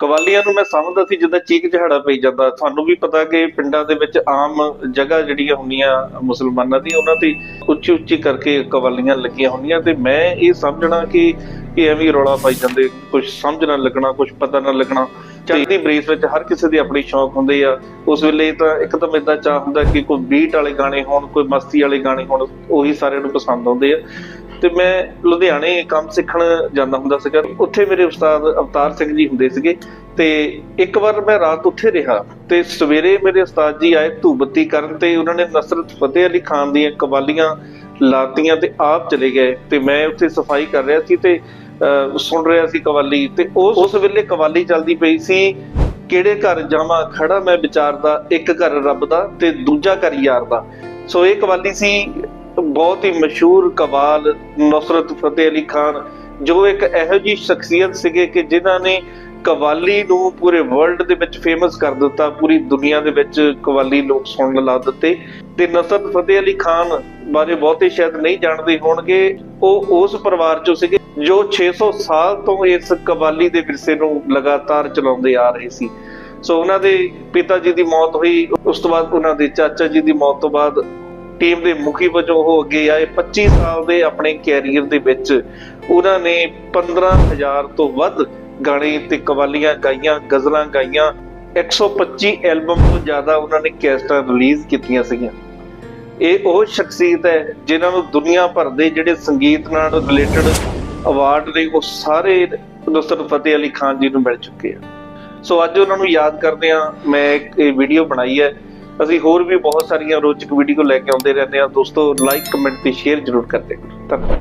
ਕਵਾਲੀਆਂ ਨੂੰ ਮੈਂ ਸਮਝਦਾ ਸੀ ਜਿੱਦਾਂ ਚੀਕ ਝਹਾੜਾ ਪਈ ਜਾਂਦਾ। ਤੁਹਾਨੂੰ ਵੀ ਪਤਾ ਕਿ ਪਿੰਡਾਂ ਦੇ ਵਿੱਚ ਆਮ ਜਗ੍ਹਾ ਜਿਹੜੀਆਂ ਹੁੰਦੀਆਂ ਮੁਸਲਮਾਨਾਂ ਦੀ ਉਹਨਾਂ ਤੇ ਉੱਚੀ ਉੱਚੀ ਕਰਕੇ ਕਵਾਲੀਆਂ ਲੱਗੀਆਂ ਹੁੰਦੀਆਂ ਤੇ ਮੈਂ ਇਹ ਸਮਝਣਾ ਕਿ ਇਹ ਐਵੇਂ ਰੌਲਾ ਪਾਈ ਜਾਂਦੇ। ਕੁਝ ਸਮਝ ਨਾ ਲੱਗਣਾ ਕੁਝ ਪਤਾ ਨਾ ਲੱਗਣਾ। ਚਲਦੀ ਬ੍ਰੇਸ ਵਿੱਚ ਹਰ ਕਿਸੇ ਦੀ ਆਪਣੀ ਸ਼ੌਕ ਹੁੰਦੇ ਆ। ਉਸ ਵੇਲੇ ਤਾਂ ਇੱਕਦਮ ਇਦਾਂ ਚਾਹ ਹੁੰਦਾ ਕਿ ਕੋਈ ਬੀਟ ਵਾਲੇ ਗਾਣੇ ਹੋਣ ਕੋਈ ਮਸਤੀ ਵਾਲੇ ਗਾਣੇ ਹੋਣ ਉਹੀ ਸਾਰਿਆਂ ਨੂੰ ਪਸੰਦ ਆਉਂਦੇ ਆ। ਤੇ ਮੈਂ ਲੁਧਿਆਣੇ ਕੰਮ ਸਿੱਖਣ ਜਾਂਦਾ ਹੁੰਦਾ ਸੀਗਾ। ਉੱਥੇ ਮੇਰੇ ਉਸਤਾਦ ਅਵਤਾਰ ਸਿੰਘ ਜੀ ਹੁੰਦੇ ਸੀਗੇ ਤੇ ਇੱਕ ਵਾਰ ਮੈਂ ਰਾਤ ਉੱਥੇ ਰਿਹਾ ਤੇ ਸਵੇਰੇ ਮੇਰੇ ਉਸਤਾਦ ਜੀ ਆਏ ਧੂਬਤੀ ਕਰਨ ਤੇ ਉਹਨਾਂ ਨੇ ਨਸਰਤ ਫਤਿਹ ਅਲੀ ਖਾਨ ਦੀਆਂ ਕਵਾਲੀਆਂ ਲਾਤੀਆਂ ਤੇ ਆਪ ਚਲੇ ਗਏ ਤੇ ਮੈਂ ਉੱਥੇ ਸਫ਼ਾਈ ਕਰ ਰਿਹਾ ਸੀ ਤੇ ਅਹ, ਸੁਣ ਰਿਹਾ ਸੀ ਕਵਾਲੀ ਤੇ ਉਸ ਉਸ ਵੇਲੇ ਕਵਾਲੀ ਚੱਲਦੀ ਪਈ ਸੀ ਕਿਹੜੇ ਘਰ ਜਾਵਾਂ ਖੜਾ ਮੈਂ ਵਿਚਾਰਦਾ ਇੱਕ ਘਰ ਰੱਬ ਦਾ ਤੇ ਦੂਜਾ ਘਰ ਯਾਰ ਦਾ। ਸੋ ਇਹ ਕਵਾਲੀ ਸੀ ਬਹੁਤ ਹੀ ਮਸ਼ਹੂਰ ਕਵਾਲ ਨੁਸਰਤ ਫਤਿਹ ਅਲੀ ਖਾਨ, ਜੋ ਇੱਕ ਇਹੋ ਜਿਹੀ ਸ਼ਖਸੀਅਤ ਸੀਗੇ ਕਿ ਜਿਨ੍ਹਾਂ ਨੇ ਕਵਾਲੀ ਨੂੰ ਪੂਰੇ ਵਰਲਡ ਦੇ ਵਿੱਚ ਫੇਮਸ ਕਰ ਦਿੱਤਾ, ਪੂਰੀ ਦੁਨੀਆ ਦੇ ਵਿੱਚ ਕਵਾਲੀ ਲੋਕ ਸੁਣਨ ਲਾ ਦਿੱਤੇ। ਤੇ ਨੁਸਰਤ ਫਤਿਹ ਅਲੀ ਖਾਨ ਬਾਰੇ ਬਹੁਤੇ ਸ਼ਾਇਦ ਨਹੀਂ ਜਾਣਦੇ ਹੋਣਗੇ, ਉਹ ਉਸ ਪਰਿਵਾਰ ਚੋਂ ਸੀਗੇ, ਜੋ 600 ਸਾਲ ਤੋਂ ਇਸ ਕਵਾਲੀ ਦੇ ਵਿਰਸੇ ਨੂੰ ਲਗਾਤਾਰ ਚਲਾਉਂਦੇ ਆ ਰਹੇ ਸੀ। ਸੋ ਉਹਨਾਂ ਦੇ ਪਿਤਾ ਜੀ ਦੀ ਮੌਤ ਹੋਈ, ਉਸ ਤੋਂ ਬਾਅਦ ਉਹਨਾਂ ਦੇ ਚਾਚਾ ਜੀ ਦੀ ਮੌਤ ਤੋਂ ਬਾਅਦ ਟੀਮ ਦੇ ਮੁਖੀ ਵਜੋਂ ਉਹ ਅੱਗੇ ਆਏ। 25 ਸਾਲ ਦੇ ਆਪਣੇ ਕੈਰੀਅਰ ਦੇ ਵਿੱਚ ਉਹਨਾਂ ਨੇ 15000 ਤੋਂ ਵੱਧ ਗਾਣੇ ਤੇ ਕਵਾਲੀਆਂ ਗਾਈਆਂ, ਗਜ਼ਲਾਂ ਗਾਈਆਂ। 125 ਐਲਬਮ ਤੋਂ ਜ਼ਿਆਦਾ ਉਹਨਾਂ ਨੇ ਕੈਸਟਾਂ ਰਿਲੀਜ਼ ਕੀਤੀਆਂ ਸੀਗੀਆਂ। ਇਹ ਉਹ ਸ਼ਖਸੀਅਤ ਹੈ ਜਿਨ੍ਹਾਂ ਨੂੰ ਦੁਨੀਆ ਭਰ ਦੇ ਜਿਹੜੇ ਸੰਗੀਤ ਨਾਲ ਰਿਲੇਟਡ ਅਵਾਰਡ ਨੇ, ਉਹ ਸਾਰੇ ਨੁਸਰਤ ਫਤਿਹ ਅਲੀ ਖਾਨ ਜੀ ਨੂੰ ਮਿਲ ਚੁੱਕੇ ਆ। ਸੋ ਅੱਜ ਉਹਨਾਂ ਨੂੰ ਯਾਦ ਕਰਦੇ ਆ ਮੈਂ ਇੱਕ ਇਹ ਵੀਡੀਓ ਬਣਾਈ ਹੈ। ਅਸੀਂ ਹੋਰ ਵੀ ਬਹੁਤ ਸਾਰੀਆਂ ਰੋਚਕ ਵੀਡੀਓ ਲੈ ਕੇ ਆਉਂਦੇ ਰਹਿੰਦੇ ਹਾਂ। ਦੋਸਤੋ ਲਾਈਕ ਕਮੈਂਟ ਤੇ ਸ਼ੇਅਰ ਜ਼ਰੂਰ ਕਰਦੇ। ਧੰਨਵਾਦ।